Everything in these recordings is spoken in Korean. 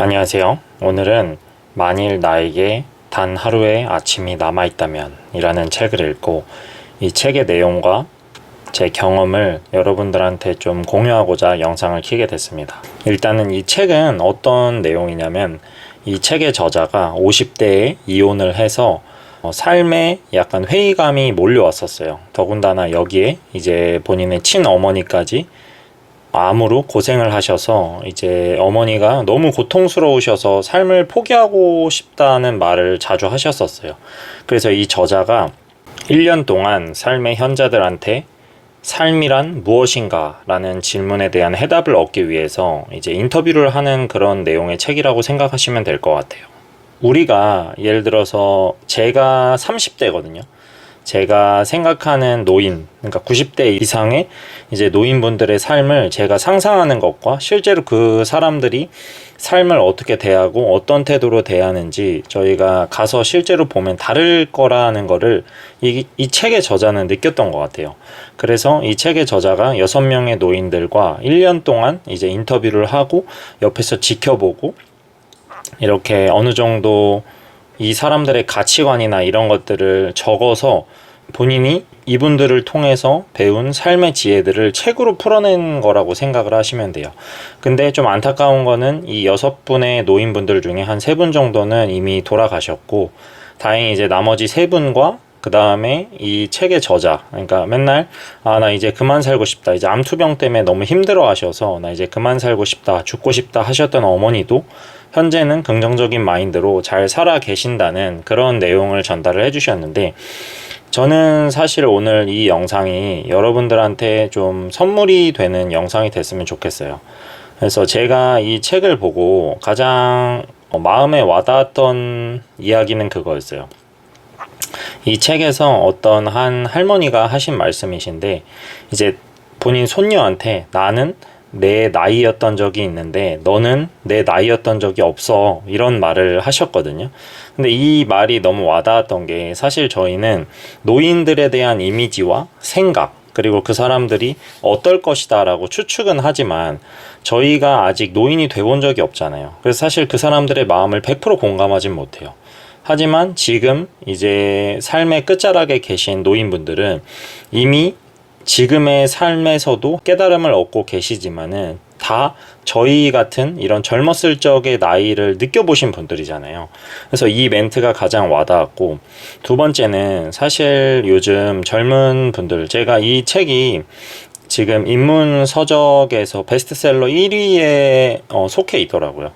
안녕하세요. 오늘은 만일 나에게 단 하루의 아침이 남아있다면 이라는 책을 읽고 이 책의 내용과 제 경험을 여러분들한테 좀 공유하고자 영상을 켜게 됐습니다. 일단은 이 책은 어떤 내용이냐면 이 책의 저자가 50대에 이혼을 해서 어, 삶에 약간 회의감이 몰려왔었어요. 더군다나 여기에 이제 본인의 친어머니까지 암으로 고생을 하셔서 이제 어머니가 너무 고통스러우셔서 삶을 포기하고 싶다는 말을 자주 하셨었어요. 그래서 이 저자가 1년 동안 삶의 현자들한테 삶이란 무엇인가? 라는 질문에 대한 해답을 얻기 위해서 이제 인터뷰를 하는 그런 내용의 책이라고 생각하시면 될 것 같아요. 우리가 예를 들어서 제가 30대거든요. 제가 생각하는 노인, 그러니까 90대 이상의 이제 노인분들의 삶을 제가 상상하는 것과 실제로 그 사람들이 삶을 어떻게 대하고 어떤 태도로 대하는지 저희가 가서 실제로 보면 다를 거라는 거를 이, 이 책의 저자는 느꼈던 것 같아요. 그래서 이 책의 저자가 여섯 명의 노인들과 1년 동안 이제 인터뷰를 하고 옆에서 지켜보고 이렇게 어느 정도 이 사람들의 가치관이나 이런 것들을 적어서 본인이 이분들을 통해서 배운 삶의 지혜들을 책으로 풀어낸 거라고 생각을 하시면 돼요. 근데 좀 안타까운 거는 이 여섯 분의 노인분들 중에 한 세 분 정도는 이미 돌아가셨고, 다행히 이제 나머지 세 분과 그 다음에 이 책의 저자, 그러니까 맨날, 아, 나 이제 그만 살고 싶다. 이제 암투병 때문에 너무 힘들어 하셔서, 나 이제 그만 살고 싶다. 죽고 싶다 하셨던 어머니도 현재는 긍정적인 마인드로 잘 살아 계신다는 그런 내용을 전달을 해주셨는데, 저는 사실 오늘 이 영상이 여러분들한테 좀 선물이 되는 영상이 됐으면 좋겠어요. 그래서 제가 이 책을 보고 가장 어, 마음에 와닿았던 이야기는 그거였어요. 이 책에서 어떤 한 할머니가 하신 말씀이신데, 이제 본인 손녀한테 나는 내 나이였던 적이 있는데 너는 내 나이였던 적이 없어 이런 말을 하셨거든요. 근데 이 말이 너무 와닿았던 게 사실 저희는 노인들에 대한 이미지와 생각 그리고 그 사람들이 어떨 것이다라고 추측은 하지만 저희가 아직 노인이 돼본 적이 없잖아요. 그래서 사실 그 사람들의 마음을 100% 공감하진 못해요. 하지만 지금 이제 삶의 끝자락에 계신 노인분들은 이미 지금의 삶에서도 깨달음을 얻고 계시지만은 다 저희 같은 이런 젊었을 적의 나이를 느껴보신 분들이잖아요. 그래서 이 멘트가 가장 와닿았고, 두 번째는 사실 요즘 젊은 분들, 제가 이 책이 지금 인문 서적에서 베스트셀러 1위에 어, 속해 있더라고요.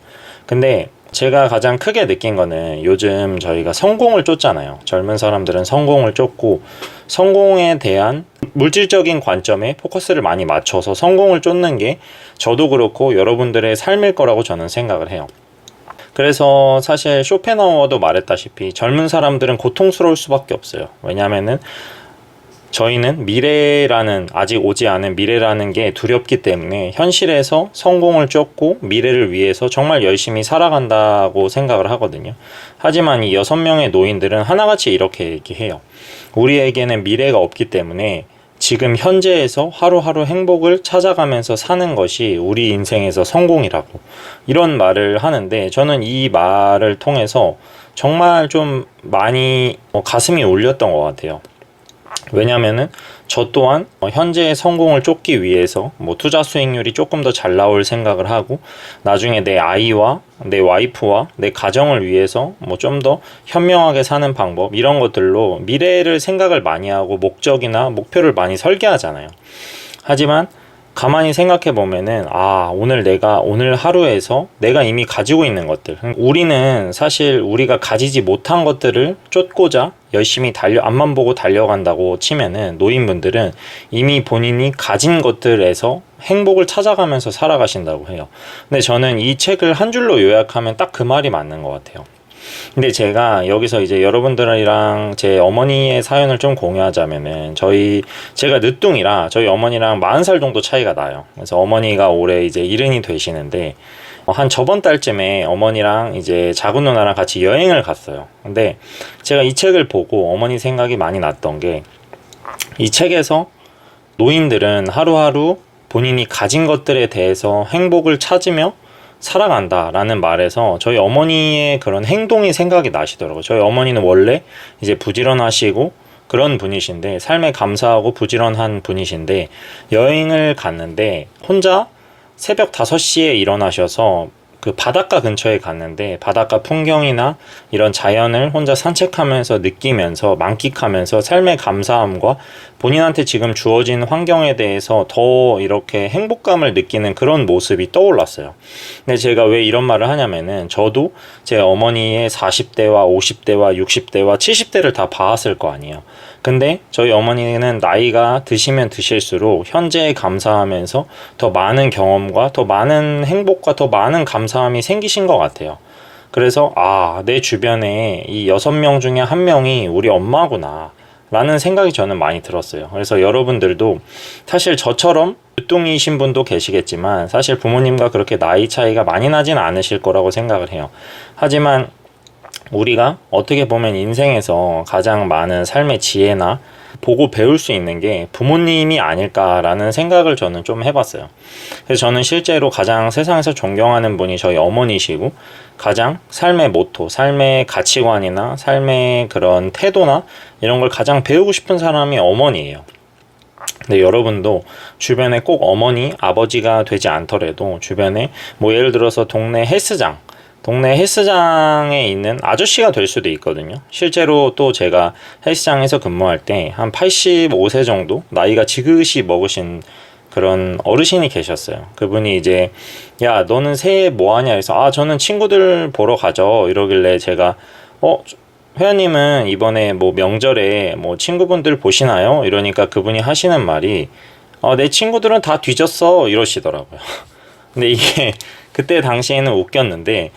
근데 제가 가장 크게 느낀 거는 요즘 저희가 성공을 쫓잖아요. 젊은 사람들은 성공을 쫓고 성공에 대한 물질적인 관점에 포커스를 많이 맞춰서 성공을 쫓는 게 저도 그렇고 여러분들의 삶일 거라고 저는 생각을 해요. 그래서 사실 쇼펜하우어도 말했다시피 젊은 사람들은 고통스러울 수밖에 없어요. 왜냐하면은 저희는 미래라는 아직 오지 않은 미래라는 게 두렵기 때문에 현실에서 성공을 쫓고 미래를 위해서 정말 열심히 살아간다고 생각을 하거든요. 하지만 이 여섯 명의 노인들은 하나같이 이렇게 얘기해요. 우리에게는 미래가 없기 때문에 지금 현재에서 하루하루 행복을 찾아가면서 사는 것이 우리 인생에서 성공이라고 이런 말을 하는데 저는 이 말을 통해서 정말 좀 많이 가슴이 울렸던 것 같아요. 왜냐면은 저 또한 어, 현재의 성공을 쫓기 위해서 뭐 투자 수익률이 조금 더 잘 나올 생각을 하고 나중에 내 아이와 내 와이프와 내 가정을 위해서 뭐 좀 더 현명하게 사는 방법 이런 것들로 미래를 생각을 많이 하고 목적이나 목표를 많이 설계하잖아요. 하지만 가만히 생각해 보면은 아 오늘 내가 오늘 하루에서 내가 이미 가지고 있는 것들 우리는 사실 우리가 가지지 못한 것들을 쫓고자 열심히 달려 앞만 보고 달려간다고 치면은 노인분들은 이미 본인이 가진 것들에서 행복을 찾아가면서 살아가신다고 해요. 근데 저는 이 책을 한 줄로 요약하면 딱 그 말이 맞는 것 같아요. 근데 제가 여기서 이제 여러분들이랑 제 어머니의 사연을 좀 공유하자면은 저희 제가 늦둥이라 저희 어머니랑 40살 정도 차이가 나요. 그래서 어머니가 올해 이제 일흔이 되시는데 어, 한 저번 달쯤에 어머니랑 이제 작은 누나랑 같이 여행을 갔어요. 근데 제가 이 책을 보고 어머니 생각이 많이 났던 게 이 책에서 노인들은 하루하루 본인이 가진 것들에 대해서 행복을 찾으며 살아간다라는 말에서 저희 어머니의 그런 행동이 생각이 나시더라고요. 저희 어머니는 원래 이제 부지런하시고 그런 분이신데 삶에 감사하고 부지런한 분이신데 여행을 갔는데 혼자 새벽 5시에 일어나셔서 그 바닷가 근처에 갔는데 바닷가 풍경이나 이런 자연을 혼자 산책하면서 느끼면서 만끽하면서 삶의 감사함과 본인한테 지금 주어진 환경에 대해서 더 이렇게 행복감을 느끼는 그런 모습이 떠올랐어요. 근데 제가 왜 이런 말을 하냐면은 저도 제 어머니의 40대와 50대와 60대와 70대를 다 봐왔을 거 아니에요. 근데 저희 어머니는 나이가 드시면 드실수록 현재에 감사하면서 더 많은 경험과 더 많은 행복과 더 많은 감사함이 생기신 것 같아요. 그래서 아, 내 주변에 이 여섯 명 중에 한 명이 우리 엄마구나. 라는 생각이 저는 많이 들었어요. 그래서 여러분들도 사실 저처럼 유뚱이신 분도 계시겠지만 사실 부모님과 그렇게 나이 차이가 많이 나진 않으실 거라고 생각을 해요. 하지만 우리가 어떻게 보면 인생에서 가장 많은 삶의 지혜나 보고 배울 수 있는 게 부모님이 아닐까라는 생각을 저는 좀 해봤어요. 그래서 저는 실제로 가장 세상에서 존경하는 분이 저희 어머니시고 가장 삶의 모토, 삶의 가치관이나 삶의 그런 태도나 이런 걸 가장 배우고 싶은 사람이 어머니예요. 근데 여러분도 주변에 꼭 어머니, 아버지가 되지 않더라도 주변에 뭐 예를 들어서 동네 헬스장 동네 헬스장에 있는 아저씨가 될 수도 있거든요. 실제로 또 제가 헬스장에서 근무할 때 한 85세 정도 나이가 지긋이 먹으신 그런 어르신이 계셨어요. 그분이 이제 야 너는 새해 뭐 하냐 해서 아 저는 친구들 보러 가죠 이러길래 제가 어 회원님은 이번에 뭐 명절에 뭐 친구분들 보시나요? 이러니까 그분이 하시는 말이 어, 내 친구들은 다 뒤졌어 이러시더라고요. 근데 이게 그때 당시에는 웃겼는데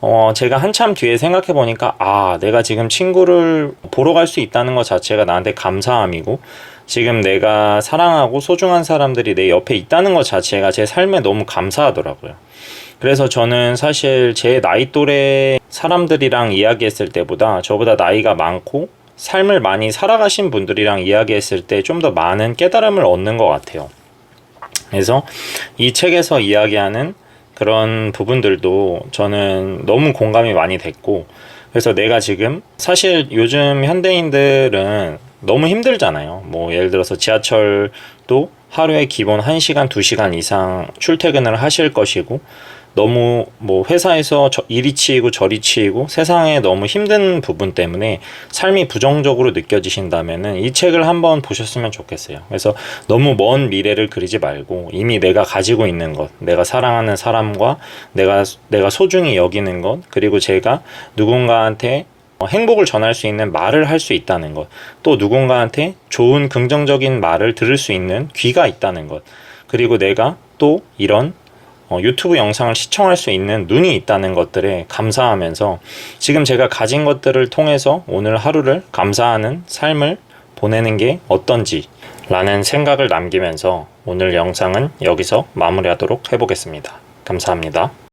어 제가 한참 뒤에 생각해 보니까 아 내가 지금 친구를 보러 갈 수 있다는 것 자체가 나한테 감사함이고 지금 내가 사랑하고 소중한 사람들이 내 옆에 있다는 것 자체가 제 삶에 너무 감사하더라고요. 그래서 저는 사실 제 나이 또래 사람들이랑 이야기했을 때보다 저보다 나이가 많고 삶을 많이 살아가신 분들이랑 이야기했을 때 좀 더 많은 깨달음을 얻는 것 같아요. 그래서 이 책에서 이야기하는 그런 부분들도 저는 너무 공감이 많이 됐고 그래서 내가 지금 사실 요즘 현대인들은 너무 힘들잖아요. 뭐 예를 들어서 지하철도 하루에 기본 1시간, 2시간 이상 출퇴근을 하실 것이고 너무 뭐 회사에서 저- 이리 치이고 저리 치이고 세상에 너무 힘든 부분 때문에 삶이 부정적으로 느껴지신다면은 이 책을 한번 보셨으면 좋겠어요. 그래서 너무 먼 미래를 그리지 말고 이미 내가 가지고 있는 것, 내가 사랑하는 사람과 내가 내가 소중히 여기는 것, 그리고 제가 누군가한테 어, 행복을 전할 수 있는 말을 할 수 있다는 것, 또 누군가한테 좋은 긍정적인 말을 들을 수 있는 귀가 있다는 것, 그리고 내가 또 이런 어, 유튜브 영상을 시청할 수 있는 눈이 있다는 것들에 감사하면서 지금 제가 가진 것들을 통해서 오늘 하루를 감사하는 삶을 보내는 게 어떤지 라는 생각을 남기면서 오늘 영상은 여기서 마무리하도록 해보겠습니다. 감사합니다.